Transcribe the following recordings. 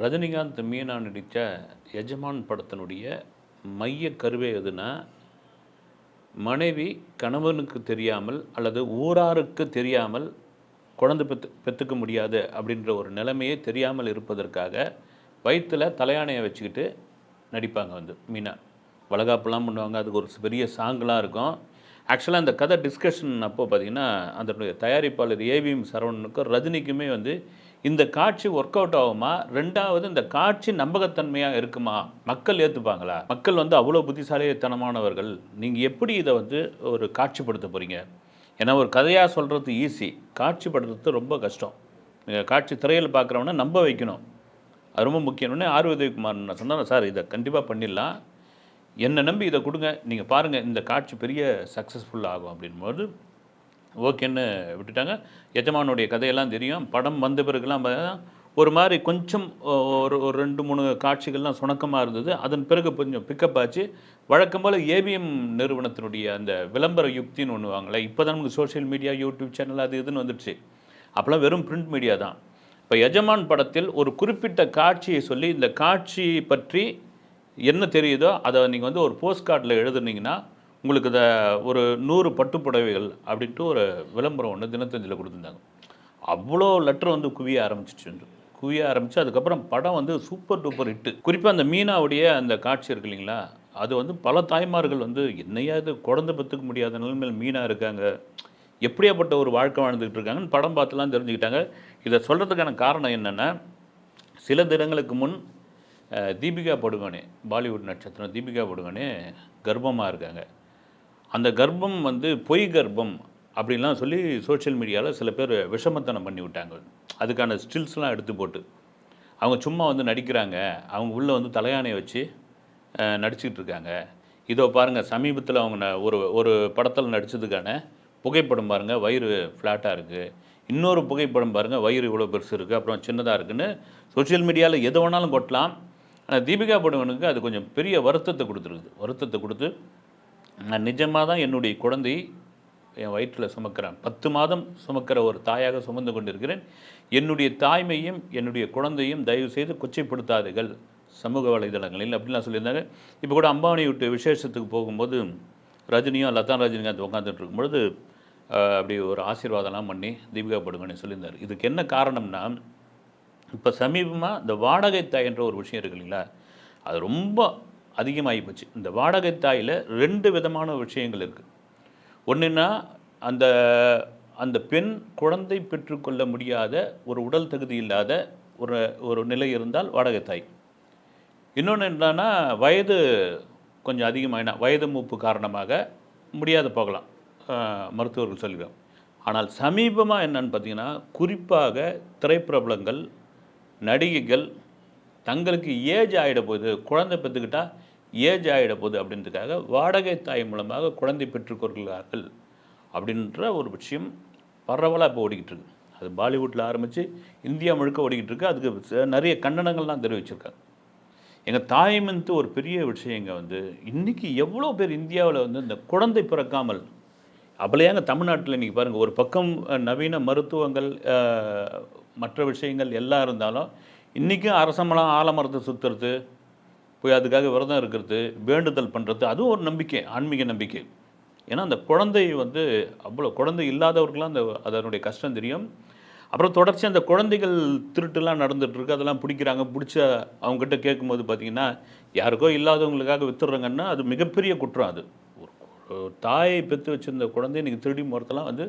ரஜினிகாந்த் மீனா நடித்த எஜமான் படத்தினுடைய மைய கருவே எதுனா மனைவி கணவனுக்கு தெரியாமல் அல்லது ஊராருக்கு தெரியாமல் குழந்தை பெத்து பெற்றுக்க முடியாது அப்படின்ற ஒரு நிலைமையே தெரியாமல் இருப்பதற்காக வயிற்றில் தலையாணையை வச்சுக்கிட்டு நடிப்பாங்க வந்து மீனா. வளகாப்புலாம் பண்ணுவாங்க அதுக்கு ஒரு பெரிய சாங்லாம் இருக்கும். ஆக்சுவலாக அந்த கதை டிஸ்கஷன் அப்போ பார்த்திங்கன்னா அதனுடைய தயாரிப்பாளர் ஏவிஎம் சரவணனுக்கும் ரஜினிக்குமே வந்து இந்த காட்சி ஒர்க் அவுட் ஆகுமா? ரெண்டாவது இந்த காட்சி நம்பகத்தன்மையாக இருக்குமா? மக்கள் ஏற்றுப்பாங்களா மக்கள் வந்து அவ்வளோ புத்திசாலித்தனமானவர்கள். நீங்கள் எப்படி இதை வந்து ஒரு காட்சிப்படுத்த போகிறீங்க ஏன்னா ஒரு கதையாக சொல்கிறது ஈஸி காட்சிப்படுத்துறது ரொம்ப கஷ்டம். நீங்கள் காட்சி திரையில் பார்க்குறவன நம்ப வைக்கணும். அது ரொம்ப முக்கியம். உடனே ஆர். நான் சொன்னேன் சார் இதை கண்டிப்பாக பண்ணிடலாம். என்னை நம்பி இதை கொடுங்க. நீங்கள் பாருங்கள் இந்த காட்சி பெரிய சக்ஸஸ்ஃபுல் ஆகும். அப்படின்போது ஓகேன்னு விட்டுட்டாங்க. எஜமானுடைய கதையெல்லாம் தெரியும். படம் வந்த பிறகுலாம் ஒரு மாதிரி கொஞ்சம் ஒரு ஒரு ரெண்டு மூணு காட்சிகள்லாம் சுணக்கமாக இருந்தது. அதன் பிறகு கொஞ்சம் பிக்கப் ஆச்சு. வழக்கம் போல் ஏபிஎம் நிறுவனத்தினுடைய அந்த விளம்பர யுக்தின்னு ஒன்றுவாங்கல்ல இப்போ தான் நமக்கு சோஷியல் மீடியா யூடியூப் சேனல் அது இதுன்னு வந்துடுச்சு. அப்போலாம் வெறும் பிரிண்ட் மீடியா தான். இப்போ எஜமான் படத்தில் ஒரு குறிப்பிட்ட காட்சியை சொல்லி இந்த காட்சி பற்றி என்ன தெரியுதோ அதை நீங்கள் வந்து ஒரு போஸ்ட் கார்டில் எழுதுனீங்கன்னா உங்களுக்கு இதை ஒரு நூறு பட்டுப்புடவைகள் அப்படின்ட்டு ஒரு விளம்பரம் ஒன்று தினத்தஞ்சில் கொடுத்துருந்தாங்க. அவ்வளோ லெட்டர் வந்து குவிய ஆரம்பிச்சிச்சு குவிய ஆரம்பித்து அதுக்கப்புறம் படம் வந்து சூப்பர் டூப்பர் ஹிட்டு. குறிப்பாக அந்த மீனாவுடைய அந்த காட்சி இருக்கு இல்லைங்களா? அது வந்து பல தாய்மார்கள் வந்து என்னையா இது குழந்தை பத்துக்க முடியாத நிலைமையில் மீனாக இருக்காங்க. எப்படியாப்பட்ட ஒரு வாழ்க்கை வாழ்ந்துக்கிட்டு இருக்காங்கன்னு படம் பார்த்துலாம் தெரிஞ்சுக்கிட்டாங்க. இதை சொல்கிறதுக்கான காரணம் என்னென்னா சில தினங்களுக்கு முன் தீபிகா படுகோனே பாலிவுட் நட்சத்திரம் தீபிகா படுகோனே கர்ப்பமாக இருக்காங்க. அந்த கர்ப்பம் வந்து பொய் கர்ப்பம் அப்படின்லாம் சொல்லி சோஷியல் மீடியாவில் சில பேர் விஷமத்தனம் பண்ணி விட்டாங்க. அதுக்கான ஸ்டில்ஸ்லாம் எடுத்து போட்டு. அவங்க சும்மா வந்து நடிக்கிறாங்க. அவங்க உள்ளே வந்து தலையானை வச்சு நடிச்சுக்கிட்டு இருக்காங்க. இதோ பாருங்கள் சமீபத்தில் அவங்க ஒரு ஒரு படத்தில் நடித்ததுக்கான புகைப்படம் பாருங்கள் வயிறு ஃப்ளாட்டாக இருக்குது இன்னொரு புகைப்படம் பாருங்கள் வயிறு இவ்வளோ பெருசு இருக்குது அப்புறம் சின்னதாக இருக்குன்னு சோஷியல் மீடியாவில் எது வேணாலும் கொட்டலாம். ஆனால் தீபிகா படுவனுக்கு அது கொஞ்சம் பெரிய வருத்தத்தை கொடுத்துருக்குது. வருத்தத்தை கொடுத்து நான் நிஜமாக தான் என்னுடைய குழந்தை என் வயிற்றில் சுமக்கிறேன். பத்து மாதம் சுமக்கிற ஒரு தாயாக சுமந்து கொண்டிருக்கிறேன். என்னுடைய தாய்மையும் என்னுடைய குழந்தையும் தயவு செய்து கொச்சைப்படுத்தாதீர்கள். சமூக வலைதளங்களில் அப்படிலாம் சொல்லியிருந்தாங்க. இப்போ கூட அம்பானி விட்டு விசேஷத்துக்கு போகும்போது ரஜினியும் லதா ரஜினிகாந்த் உட்காந்துட்டு இருக்கும்பொழுது அப்படி ஒரு ஆசீர்வாதம்லாம் பண்ணி தீபிகா படுகோனே சொல்லியிருந்தார். இதுக்கு என்ன காரணம்னா இப்போ சமீபமாக இந்த வாடகை தாய் என்ற ஒரு விஷயம் இருக்கு இல்லைங்களா? அது ரொம்ப அதிகமாகி போச்சு. இந்த வாடகை தாயில் ரெண்டு விதமான விஷயங்கள் இருக்குது ஒன்றுன்னா அந்த அந்த பெண் குழந்தை பெற்றுக்கொள்ள முடியாத ஒரு உடல் தகுதி இல்லாத ஒரு ஒரு நிலை இருந்தால் வாடகை தாய் இன்னொன்று என்னன்னா வயது கொஞ்சம் அதிகமாயினா வயது மூப்பு காரணமாக முடியாத போகலாம். மருத்துவர்கள் சொல்லிடுவோம் ஆனால் சமீபமாக என்னன்னு பார்த்தீங்கன்னா குறிப்பாக திரைப்பிரபலங்கள் நடிகைகள் தங்களுக்கு ஏஜ் ஆகிட போகுது குழந்தை பெற்றுக்கிட்டா ஏஜ் ஆகிட போகுது அப்படின்றதுக்காக வாடகை தாய் மூலமாக குழந்தை பெற்றுக்கொள்கிறார்கள் அப்படின்ற ஒரு விஷயம் பரவலாக இப்போ ஓடிக்கிட்டு இருக்கு. அது பாலிவுட்டில் ஆரம்பித்து இந்தியா முழுக்க ஓடிக்கிட்டு இருக்கு. அதுக்கு ச- நிறைய கண்டனங்கள்லாம் தெரிவிச்சிருக்காங்க. எங்கள் தாய்மன்ட்டு ஒரு பெரிய விஷயங்க வந்து இன்றைக்கி எவ்வளோ பேர் இந்தியாவில் வந்து இந்த குழந்தை பிறக்காமல் அப்படியாங்க தமிழ்நாட்டில் இன்றைக்கி பாருங்கள் ஒரு பக்கம் நவீன மருத்துவங்கள் மற்ற விஷயங்கள் எல்லாம் இருந்தாலும் இன்றைக்கும் அரசமெல்லாம் ஆலமரத்தை சுற்றுறது போய் அதுக்காக விரதம் இருக்கிறது வேண்டுதல் பண்ணுறது அதுவும் ஒரு நம்பிக்கை ஆன்மீக நம்பிக்கை. ஏன்னா அந்த குழந்தை வந்து அவ்வளோ குழந்தை இல்லாதவர்களாம் அந்த அதனுடைய கஷ்டம் தெரியும். அப்புறம் தொடர்ச்சி அந்த குழந்தைகள் திருட்டுலாம் நடந்துகிட்ருக்கு அதெல்லாம் பிடிக்கிறாங்க பிடிச்ச அவங்ககிட்ட கேட்கும்போது பார்த்தீங்கன்னா யாருக்கோ இல்லாதவங்களுக்காக வித்துடுறாங்கன்னா அது மிகப்பெரிய குற்றம் அது. ஒரு தாயை பெற்று வச்சுருந்த குழந்தைய நீங்கள் திருடி போகிறதெல்லாம் வந்து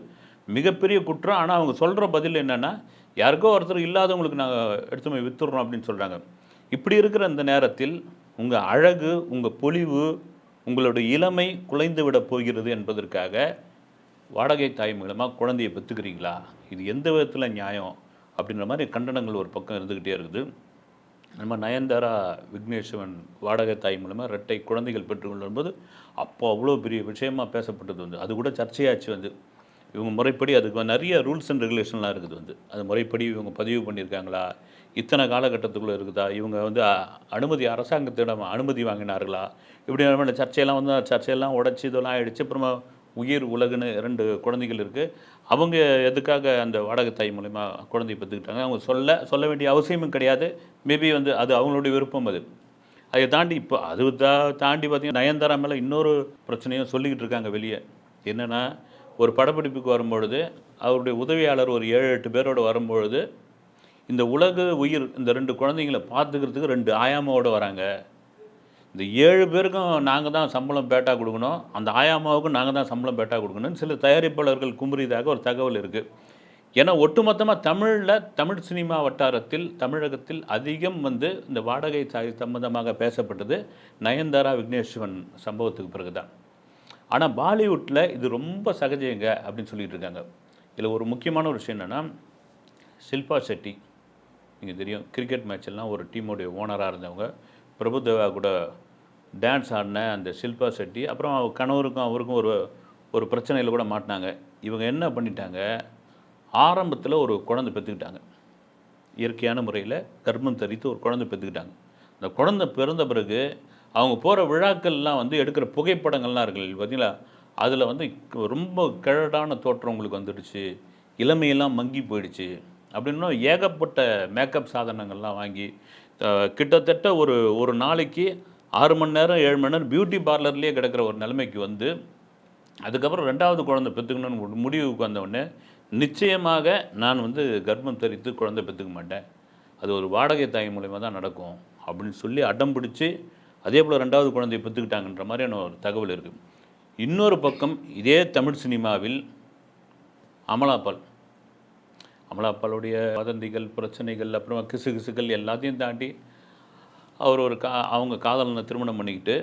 மிகப்பெரிய குற்றம். ஆனால் அவங்க சொல்கிற பதில் என்னென்னா யாருக்கோ ஒருத்தர் இல்லாதவங்களுக்கு நாங்கள் எடுத்து போய் வித்துடுறோம் அப்படின்னு சொல்கிறாங்க இப்படி இருக்கிற அந்த நேரத்தில் உங்கள் அழகு உங்கள் பொலிவு உங்களோட இளமை குலைந்து விட போகிறது என்பதற்காக வாடகை தாய் மூலமாக குழந்தையை பெற்றுக்கிறீங்களா? இது எந்த விதத்தில் நியாயம்? அப்படின்ற மாதிரி கண்டனங்கள் ஒரு பக்கம் இருந்துக்கிட்டே இருக்குது. நம்ம நயன்தாரா விக்னேஸ்வன் வாடகை தாய் மூலமாக ரெட்டை குழந்தைகள் பெற்றுக்கொள்ளும் போது அப்போ அவ்வளோ பெரிய விஷயமா பேசப்பட்டது வந்து. அது கூட சர்ச்சையாச்சு வந்து. இவங்க முறைப்படி அதுக்கு நிறைய ரூல்ஸ் அண்ட் ரெகுலேஷன்லாம் இருக்குது வந்து. அது முறைப்படி இவங்க பதிவு பண்ணியிருக்காங்களா? இத்தனை காலகட்டத்துக்குள்ளே இருக்குதா? இவங்க வந்து அனுமதி அரசாங்கத்திடம் அனுமதி வாங்கினார்களா? இப்படி நம்ம சர்ச்சையெல்லாம் வந்து சர்ச்சையெல்லாம் உடச்சி இதெல்லாம் ஆகிடுச்சு அப்புறமா உயிர் உலகுன்னு ரெண்டு குழந்தைகள் இருக்குது அவங்க எதுக்காக அந்த வாடகை தாய் மூலயமா குழந்தைய பெற்றுக்கிட்டாங்க? அவங்க சொல்ல சொல்ல வேண்டிய அவசியமும் கிடையாது. மேபி வந்து அது அவங்களுடைய விருப்பம் அது. அதை தாண்டி இப்போ அது தா தாண்டி பார்த்தீங்கன்னா நயன்தாரா மேலே இன்னொரு பிரச்சனையும் சொல்லிக்கிட்டு இருக்காங்க வெளியே. என்னென்னா ஒரு படப்பிடிப்புக்கு வரும்பொழுது அவருடைய உதவியாளர் ஒரு ஏழு எட்டு பேரோட வரும்பொழுது இந்த உலக உயிர் இந்த ரெண்டு குழந்தைங்களை பார்த்துக்கிறதுக்கு ரெண்டு ஆயாமாவோட வராங்க. இந்த ஏழு பேருக்கும் நாங்கள் தான் சம்பளம் பேட்டா கொடுக்கணும். அந்த ஆயாமாவுக்கும் நாங்கள் தான் சம்பளம் பேட்டா கொடுக்கணும்னு சில தயாரிப்பாளர்கள் குமுறியதாக ஒரு தகவல் இருக்குது ஏன்னா ஒட்டுமொத்தமாக தமிழில் தமிழ் சினிமா வட்டாரத்தில் தமிழகத்தில் அதிகம் வந்து இந்த வாடகை தாய் சம்பந்தமாக பேசப்பட்டது நயன்தாரா விக்னேஸ்வன் சம்பவத்துக்கு பிறகு தான் ஆனால் பாலிவுட்டில் இது ரொம்ப சகஜங்க அப்படின்னு சொல்லிட்டு இருக்காங்க. இதில் ஒரு முக்கியமான ஒரு விஷயம் என்னென்னா ஷில்பா செட்டி நீங்கள் தெரியும். கிரிக்கெட் மேட்ச் எல்லாம் ஒரு டீமுடைய ஓனராக இருந்தவங்க. பிரபுதேவா கூட டான்ஸ் ஆடின அந்த ஷில்பா செட்டி அப்புறம் அவர் கணவருக்கும் அவருக்கும் ஒரு ஒரு பிரச்சனையில் கூட மாட்டினாங்க. இவங்க என்ன பண்ணிட்டாங்க? ஆரம்பத்தில் ஒரு குழந்தை பெற்றுக்கிட்டாங்க இயற்கையான முறையில் கர்ப்பம் தரித்து ஒரு குழந்தை பெற்றுக்கிட்டாங்க அந்த குழந்தை பிறந்த பிறகு அவங்க போகிற விழாக்கள்லாம் வந்து எடுக்கிற புகைப்படங்கள்லாம் இருக்குது பார்த்தீங்களா? அதில் வந்து ரொம்ப கிழடான தோற்றம் உங்களுக்கு வந்துடுச்சு. இளமையெல்லாம் மங்கி போயிடுச்சு. அப்படின்னா ஏகப்பட்ட மேக்கப் சாதனங்கள்லாம் வாங்கி கிட்டத்தட்ட ஒரு ஒரு நாளைக்கு ஆறு மணி நேரம் ஏழு மணி நேரம் பியூட்டி பார்லர்லேயே கிடக்கிற ஒரு நிலைமைக்கு வந்து அதுக்கப்புறம் ரெண்டாவது குழந்தை பெற்றுக்கணும்னு ஒரு முடிவுக்கு வந்தவுடனே நிச்சயமாக நான் வந்து கர்ப்பம் தரித்து குழந்தை பெற்றுக்க மாட்டேன். அது ஒரு வாடகை தாய் மூலயமா தான் நடக்கும் அப்படின்னு சொல்லி அடம் பிடிச்சி அதே போல் ரெண்டாவது குழந்தையை பெற்றுக்கிட்டாங்கன்ற மாதிரியான ஒரு தகவல் இருக்குது இன்னொரு பக்கம் இதே தமிழ் சினிமாவில் அமலாபால் அமலாப்பாளுடைய வதந்திகள் பிரச்சனைகள் அப்புறமா கிசு கிசுகள் எல்லாத்தையும் தாண்டி அவர் ஒரு கா அவங்க காதலனை திருமணம் பண்ணிக்கிட்டு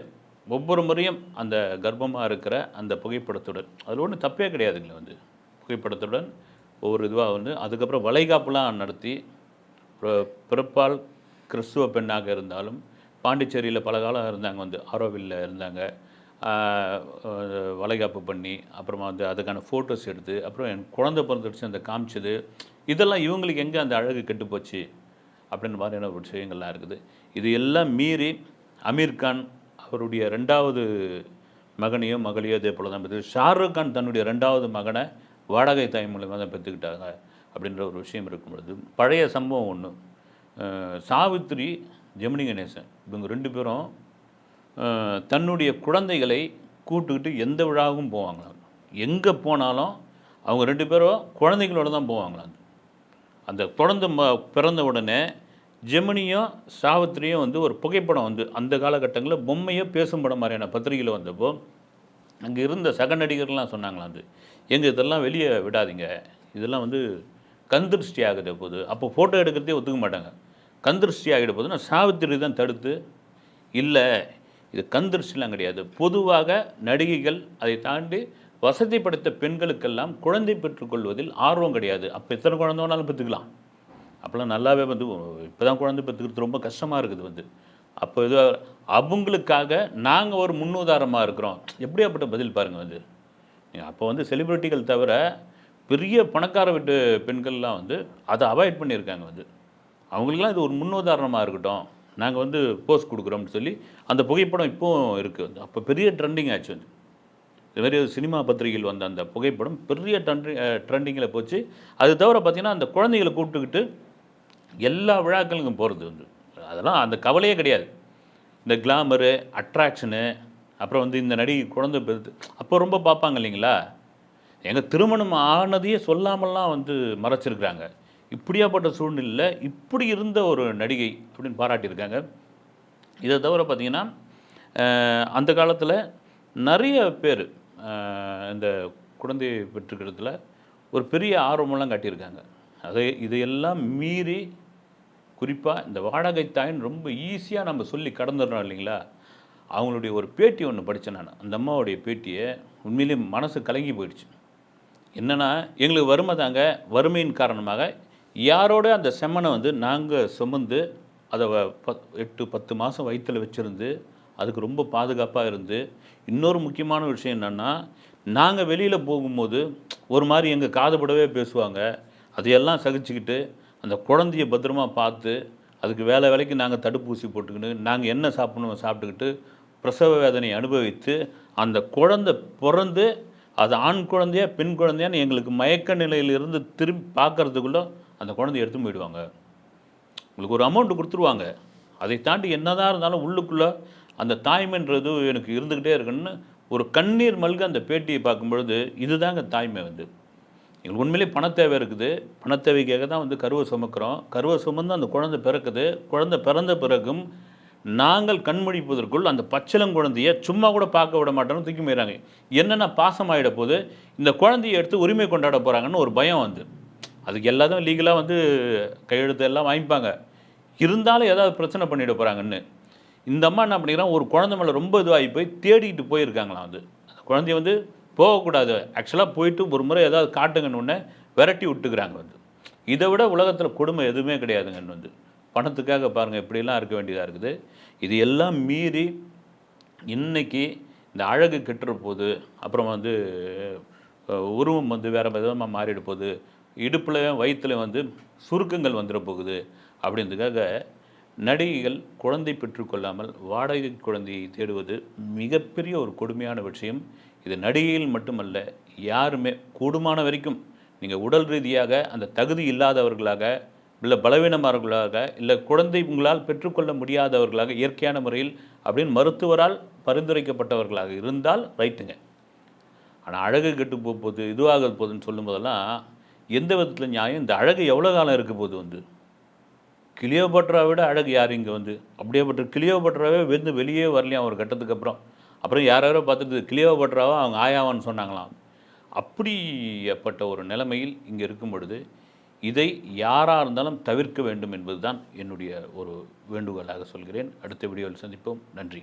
ஒவ்வொரு முறையும் அந்த கர்ப்பமாக இருக்கிற அந்த புகைப்படத்துடன் அதில் ஒன்றும் தப்பே கிடையாதுங்களே வந்து. புகைப்படத்துடன் ஒவ்வொரு இதுவாக வந்து அதுக்கப்புறம் வளைகாப்புலாம் நடத்தி பிறப்பால் கிறிஸ்துவ பெண்ணாக இருந்தாலும் பாண்டிச்சேரியில் பல காலம் இருந்தாங்க வந்து ஆரோவில் இருந்தாங்க. வளைகாப்பு பண்ணி அப்புறமா வந்து அதுக்கான ஃபோட்டோஸ் எடுத்து அப்புறம் என் குழந்தை பிறந்துடுச்சு அந்த காமிச்சது. இதெல்லாம் இவங்களுக்கு எங்கே அந்த அழகு கெட்டு போச்சு? அப்படின்ற மாதிரியான ஒரு விஷயங்கள்லாம் இருக்குது. இது எல்லாம் மீறி அமீர் கான் அவருடைய ரெண்டாவது மகனையோ மகளையோ இதே போல தான் பெற்று ஷாருக் கான் தன்னுடைய ரெண்டாவது மகனை வாடகை தாய் மூலியமாக தான் பெற்றுக்கிட்டாங்க அப்படின்ற ஒரு விஷயம் இருக்கும் பொழுது பழைய சம்பவம் ஒன்று சாவித்ரி ஜெமினி கணேசன் இவங்க ரெண்டு பேரும் தன்னுடைய குழந்தைகளை கூட்டுக்கிட்டு எந்த விழாவுக்கும் போவாங்களாம். எங்கே போனாலும் அவங்க ரெண்டு பேரும் குழந்தைங்களோட தான் போவாங்களாம். அந்த குழந்தை ம பிறந்த உடனே ஜெமினியும் சாவித்திரியும் வந்து ஒரு புகைப்படம் வந்து அந்த காலகட்டங்களில் பொம்மையோ பேசும் படம் மாதிரியான பத்திரிகையில் வந்தப்போ அங்கே இருந்த சக நடிகர்லாம் சொன்னாங்களாம் அது எங்கள் இதெல்லாம் வெளியே விடாதீங்க. இதெல்லாம் வந்து கந்திருஷ்டி ஆகுது போது. அப்போ ஃபோட்டோ எடுக்கிறதே ஒத்துக்க மாட்டாங்க. கந்திருஷ்டி ஆகிட போதுன்னா சாவித்திரி தான் தடுத்து இல்லை இது கந்திருஷ்டிலாம் கிடையாது. பொதுவாக நடிகைகள் அதை தாண்டி வசதி படுத்த பெண்களுக்கெல்லாம் குழந்தை பெற்றுக்கொள்வதில் ஆர்வம் கிடையாது. அப்போ எத்தனை குழந்தை வேணாலும் பெற்றுக்கலாம். அப்போல்லாம் நல்லாவே வந்து இப்போ தான் குழந்தை பெற்றுக்கிறது ரொம்ப கஷ்டமாக இருக்குது வந்து. அப்போ இது அவங்களுக்காக நாங்கள் ஒரு முன்னுதாரணமாக இருக்கிறோம். எப்படியாப்பட்ட பதில் பாருங்கள் வந்து. அப்போ வந்து செலிபிரிட்டிகள் தவிர பெரிய பணக்கார வீட்டு பெண்கள்லாம் வந்து அதை அவாய்ட் பண்ணியிருக்காங்க வந்து. அவங்களுக்குலாம் இது ஒரு முன்னுதாரணமாக இருக்கட்டும். நாங்கள் வந்து போஸ்ட் கொடுக்குறோம்னு சொல்லி அந்த புகைப்படம் இப்போவும் இருக்குது வந்து. அப்போ பெரிய ட்ரெண்டிங் ஆச்சு வந்து. இது மாதிரி ஒரு சினிமா பத்திரிகையில் வந்த அந்த புகைப்படம் பெரிய ட்ரெண்டி ட்ரெண்டிங்கில் போச்சு. அது தவிர பார்த்திங்கன்னா அந்த குழந்தைகளை கூப்பிட்டுக்கிட்டு எல்லா விழாக்களுக்கும் போகிறது வந்து அதெல்லாம் அந்த கவலையே கிடையாது. இந்த கிளாமரு அட்ராக்ஷனு அப்புறம் வந்து இந்த நடிகை குழந்தை பெருது அப்போ ரொம்ப பார்ப்பாங்க இல்லைங்களா? எங்கள் திருமணம் ஆனதையே சொல்லாமல்லாம் வந்து மறைச்சிருக்கிறாங்க. இப்படியாப்பட்ட சூழ்நிலையில் இப்படி இருந்த ஒரு நடிகை அப்படின்னு பாராட்டியிருக்காங்க. இதை தவிர பார்த்தீங்கன்னா அந்த காலத்தில் நிறைய பேர் இந்த குழந்தை பெற்றுக்கிறதுல ஒரு பெரிய ஆர்வமெல்லாம் காட்டியிருக்காங்க. அதை இதையெல்லாம் மீறி குறிப்பாக இந்த வாடகை தாயின் ரொம்ப ஈஸியாக நம்ம சொல்லி கடந்துடுறோம் இல்லைங்களா? அவங்களுடைய ஒரு பேட்டி ஒன்று படித்தேன் நான். அந்த அம்மாவுடைய பேட்டியை உண்மையிலேயே மனசு கலங்கி போயிடுச்சு. என்னென்னா எங்களுக்கு வறுமை தாங்க. வறுமையின் காரணமாக யாரோட அந்த செம்மனை வந்து நாங்கள் சுமந்து அதை வ- பத் எட்டு பத்து மாதம் வயிற்றில் வச்சுருந்து அதுக்கு ரொம்ப பாதுகாப்பாக இருந்து இன்னொரு முக்கியமான விஷயம் என்னென்னா நாங்கள் வெளியில் போகும்போது ஒரு மாதிரி எங்கள் காதுபடவே பேசுவாங்க. அதையெல்லாம் சகிச்சுக்கிட்டு அந்த குழந்தைய பத்திரமா பார்த்து அதுக்கு வேலை வேலைக்கு நாங்கள் தடுப்பூசி போட்டுக்கின்னு நாங்கள் என்ன சாப்பிடணும் சாப்பிட்டுக்கிட்டு பிரசவ வேதனை அனுபவித்து அந்த குழந்தை பிறந்து அது ஆண் குழந்தையா பெண் குழந்தையான்னு எங்களுக்கு மயக்க நிலையிலிருந்து திரும்பி பார்க்குறதுக்குள்ளே அந்த குழந்தைய எடுத்து போயிடுவாங்க. உங்களுக்கு ஒரு அமௌண்ட்டு கொடுத்துருவாங்க. அதை தாண்டி என்னதான் இருந்தாலும் உள்ளுக்குள்ளே அந்த தாய்மைன்றது எனக்கு இருந்துக்கிட்டே இருக்குன்னு ஒரு கண்ணீர் மல்க அந்த பேட்டியை பார்க்கும்பொழுது இதுதாங்க தாய்மை வந்து. எங்களுக்கு உண்மையிலே பணத்தேவை இருக்குது. பணத்தேவைக்காக தான் வந்து கருவை சுமக்கிறோம். கருவை சுமந்து அந்த குழந்தை பிறக்குது. குழந்தை பிறந்த பிறகும் நாங்கள் கண்முழிப்பதற்குள் அந்த பச்சிளங்குழந்தைய சும்மா கூட பார்க்க விட மாட்டோம்னு தூக்கி போயிடறாங்க என்னென்ன பாசம் ஆகிட போது இந்த குழந்தைய எடுத்து உரிமை கொண்டாட போகிறாங்கன்னு ஒரு பயம் வந்து. அதுக்கு எல்லாத்தையும் லீகலாக வந்து கையெழுத்து எல்லாம் வாங்கிப்பாங்க. இருந்தாலும் ஏதாவது பிரச்சனை பண்ணிட போகிறாங்கன்னு இந்த அம்மா என்ன பண்ணிக்கிறான் ஒரு குழந்தை மேலே ரொம்ப இதுவாகி போய் தேடிட்டு போயிருக்காங்களாம் வந்து அந்த குழந்தைய வந்து போகக்கூடாது. ஆக்சுவலாக போயிட்டு ஒரு முறை ஏதாவது காட்டுங்கன்னு உடனே விரட்டி விட்டுக்கிறாங்க வந்து. இதை விட உலகத்தில் கொடுமை எதுவுமே கிடையாதுங்கன்னு வந்து. பணத்துக்காக பாருங்கள் இப்படியெல்லாம் இருக்க வேண்டியதாக இருக்குது. இது எல்லாம் மீறி இன்றைக்கி இந்த அழகு கெட்டுற போது அப்புறம் வந்து உருவம் வந்து வேறு விதமாக மாறிட போகுது இடுப்புலையும் வயிற்றுலையும் வந்து சுருக்கங்கள் வந்துட போகுது. அப்படின்றதுக்காக நடிகைகள் குழந்தை பெற்றுக்கொள்ளாமல் வாடகை குழந்தையை தேடுவது மிகப்பெரிய ஒரு கொடுமையான விஷயம். இது நடிகையில் மட்டுமல்ல யாருமே கூடுமான வரைக்கும் நீங்கள் உடல் ரீதியாக அந்த தகுதி இல்லாதவர்களாக இல்லை பலவீனமானவர்களாக இல்லை குழந்தை உங்களால் பெற்றுக்கொள்ள முடியாதவர்களாக இயற்கையான முறையில் அப்படின்னு மருத்துவரால் பரிந்துரைக்கப்பட்டவர்களாக இருந்தால் ரைட்டுங்க. ஆனால் அழகு கெட்டு போகுது இதுவாக போகுதுன்னு சொல்லும்போதெல்லாம் எந்த விதத்தில் நியாயம்? இந்த அழகு எவ்வளோ காலம் இருக்க போகுது வந்து? கிளியோபட்ரா விட அழகு யார் இங்கே வந்து? அப்படியேப்பட்ட கிளியோபட்ராவே வந்து வெளியே வரலையாம் ஒரு கட்டத்துக்கு அப்புறம்? அப்புறம் யார் யாரோ பார்த்துட்டு கிளியோபட்ராவை அவங்க ஆயாவான்னு சொன்னாங்களாம். அப்படிப்பட்ட ஒரு நிலைமையில் இங்கே இருக்கும் பொழுது இதை யாராக இருந்தாலும் தவிர்க்க வேண்டும் என்பதுதான் என்னுடைய ஒரு வேண்டுகோளாக சொல்கிறேன். அடுத்த வீடியோவில் சந்திப்போம். நன்றி.